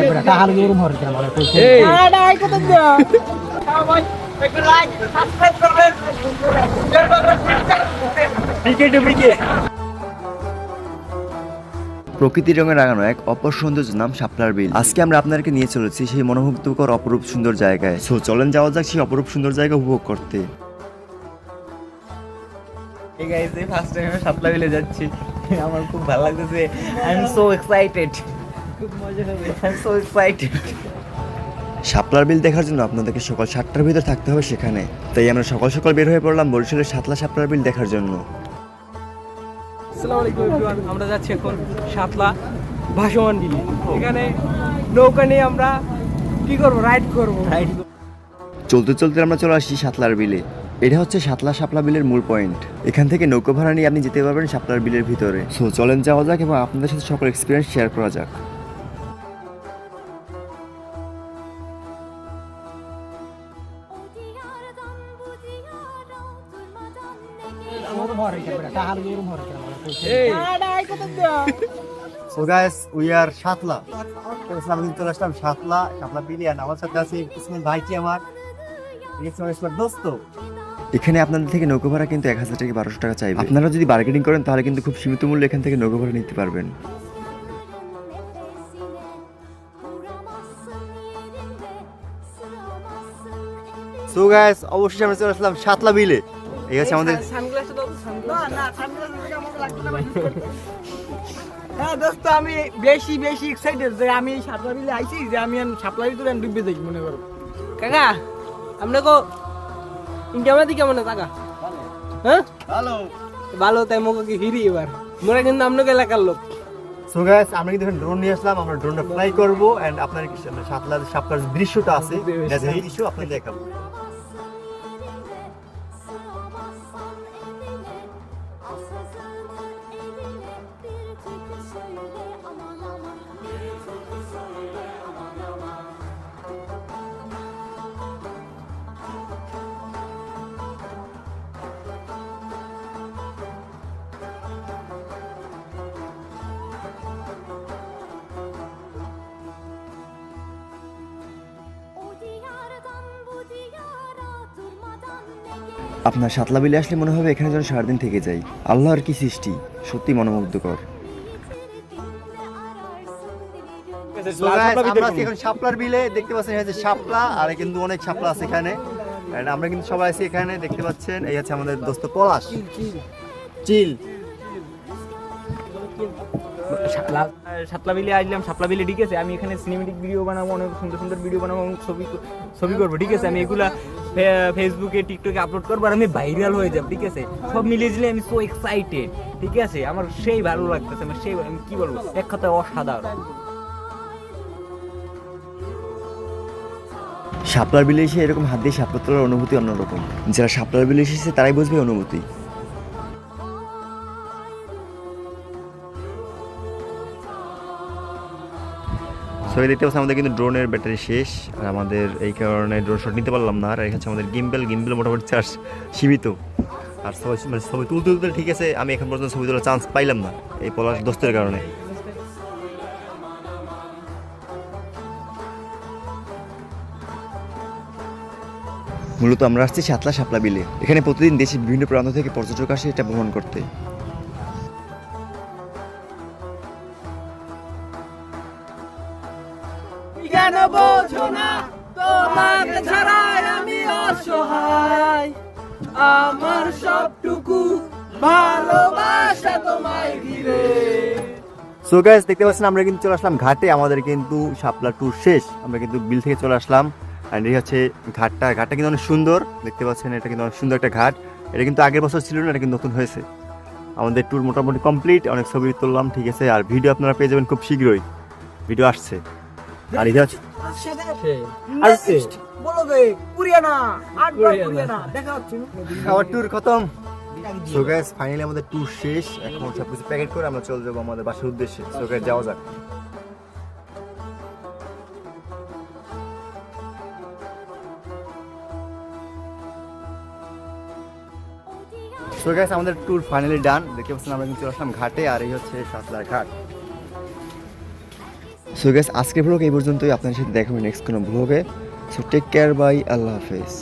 বেটা মানে এই। প্রকৃতির রঙে রাঙানো এক অপর সৌন্দর্য নাম শাপলার বিল। আজকে আমরা আপনাদেরকে নিয়ে চলেছি সেই মনোমুগ্ধকর অপরূপ সুন্দর জায়গায়। সো চলেন যাওয়া যাক সেই অপরূপ সুন্দর জায়গা উপভোগ করতে। এই ফার্স্ট টাইম আমি সাপলা বিলে যাচ্ছি। আমার খুব ভালো লাগতেছে। আই এম সো এক্সাইটেড খুব মজা হবে। আই সো এক্সাইটেড শাপলার বিল দেখার জন্য আপনাদেরকে সকাল সাতটার ভিতর থাকতে হবে সেখানে। তাই আমরা সকাল সকাল বের হয়ে পড়লাম বরিশালের সাতলা শাপলার বিল দেখার জন্য। আসসালামু আলাইকুম এভরিওয়ান আমরা যাচ্ছি এখন সাতলা ভাসমান বিলে। এখানে নৌকা নিয়ে আমরা কি করব? রাইড করব। রাইট চলতে চলতে আমরা চলে আসি সাতলার বিলে। এটা হচ্ছে সাতলা শাপলা বিলের মূল পয়েন্ট। এখান থেকে নৌকো ভাড়া নিয়ে আপনি যেতে পারবেন শাপলার বিলের ভিতরে। সো চলেন যাওয়া যাক এবং আপনাদের সাথে সকল এক্সপিরিয়েন্স শেয়ার করা যাক। So guys we are Satla. ইসলাম চলে আসলাম সাতলা সাতলা বিলিয়ান আমার সাথে আছে ইসমাইল ভাইটি আমার। ইসমাইল ইসমাইল দোস্ত। এখানে আপনাদের থেকে নৌকো ভাড়া কিন্তু এক হাজার থেকে বারোশো টাকা চাইবে। আপনারা যদি বার্গেনিং করেন তাহলে কিন্তু খুব সীমিত মূল্যে এখান থেকে নৌকো ভাড়া নিতে পারবেন। সো গাইস অবশ্যই আমরা চলে আসলাম সাতলা বিলে। এই হচ্ছে আমাদের হ্যাঁ দোস্ত আমি বেশি বেশি এক্সাইটেড যে আমি বিলে আইছি যে আমি সাতলা ভিতরে ডুবে যাই মনে করো। কাকা ইনকামাদি কেমন আছে কাকা? হ্যাঁ? হ্যালো ভালো তাই মোকে কি হিরি এবার। মোরা কিন্তু আপনাকে এলাকার লোক। সো গাইস আমরা কিন্তু ড্রোন নিয়ে আসলাম আমরা ড্রোনটা ফ্লাই করব এন্ড আপনার কি সাতলা সাতলার দৃশ্যটা আছে দেখাবো। আপনার সাতলা বিলে আসলে মনে হবে এখানে যেন সারাদিন থেকে যাই। আল্লাহর কি সৃষ্টি? সত্যি মনোমুগ্ধকর। ararsın bir gün so guys আমরা আছি এখন শাপলার বিলে দেখতে পাচ্ছেন এই হচ্ছে শাপলা আর কিন্তু অনেক শাপলা আছে এখানে। আমরা কিন্তু সবাই আছি এখানে দেখতে পাচ্ছেন এই হচ্ছে আমাদের দোস্ত পলাশ। চিল। সাতলা বিলে আসলাম, সাতলা বিলে ঠিক আছে, আমি এখানে সিনেমেটিক ভিডিও বানাবো, অনেক সুন্দর সুন্দর ভিডিও বানাবো ছবি ছবি করব, ঠিক আছে? আমি এগুলা ফেসবুকে টিকটকে আপলোড করব আর আমি ভাইরাল হয়ে যাব, ঠিক আছে? সব মিলিয়ে দিলে আমি সো এক্সাইটেড ঠিক আছে? আমার সেই ভালো লাগতেছে, আমার সেই আমি কি বলব? এক কথায় অসাধারণ। শাপলার বিলে এসে এরকম হাত দিয়ে শাপলা তোলার অনুভূতি অন্যরকম। যারা শাপলার বিলে এসেছে, তারাই বুঝবে অনুভূতি। ছবি দেখতে পাচ্ছি আমাদের কিন্তু ড্রোনের ব্যাটারি শেষ। আর আমাদের এই কারণে ড্রোন শট নিতে পারলাম না। আর এই হচ্ছে আমাদের গিম্বেল গিম্বেল মোটামুটি চার্জ সীমিত। আর ছবি মানে ছবি তুলতে তুলতে ঠিক আছে, আমি এখন পর্যন্ত ছবি তোলার চান্স পাইলাম না, এই পলাশ দোস্তের কারণে। মূলত আমরা আসছি সাতলা শাপলা বিলে। এখানে প্রতিদিন দেশের বিভিন্ন প্রান্ত থেকে পর্যটক আসে এটা ভ্রমণ করতে। কেন বোঝো না? তোমাকে ছাড়াই আমি অসহায়। আমার সবটুকু ভালোবাসা তোমায় ঘিরে সো গাইস দেখতে পাচ্ছেন, আমরা কিন্তু চলে আসলাম ঘাটে। আমাদের কিন্তু শাপলা ট্যুর শেষ। আমরা কিন্তু বিল থেকে চলে আসলাম। অ্যান্ড এই হচ্ছে ঘাটটা। ঘাটটা কিন্তু অনেক সুন্দর। দেখতে পাচ্ছেন, এটা কিন্তু অনেক সুন্দর একটা ঘাট। এটা কিন্তু আগের বছর ছিল না, এটা কিন্তু নতুন হয়েছে। আমাদের ট্যুর মোটামুটি কমপ্লিট অনেক ছবি তুললাম, ঠিক আছে। আর ভিডিও আপনারা পেয়ে যাবেন খুব শীঘ্রই। ভিডিও আসছে। আসছে দেখা আমার ট্যুর খতম। সো গাইস ফাইনালি আমাদের ট্যুর শেষ। এখন সব কিছু প্যাকেট করে আমরা চলে যাব আমাদের বাসার উদ্দেশ্যে। সো গাইস যাওয়া যাক। সো গাইস আমাদের ট্যুর ফাইনালি ডান দেখতে পাচ্ছেন আমরা কিন্তু চলে আসলাম ঘাটে আর এই হচ্ছে সাতলার ঘাট। সো গ্যাস আজকে ভ্লগ এই পর্যন্তই। আপনার সাথে দেখা হবে নেক্সট কোনো ভ্লগে সো টেক কেয়ার বাই আল্লাহ হাফেজ।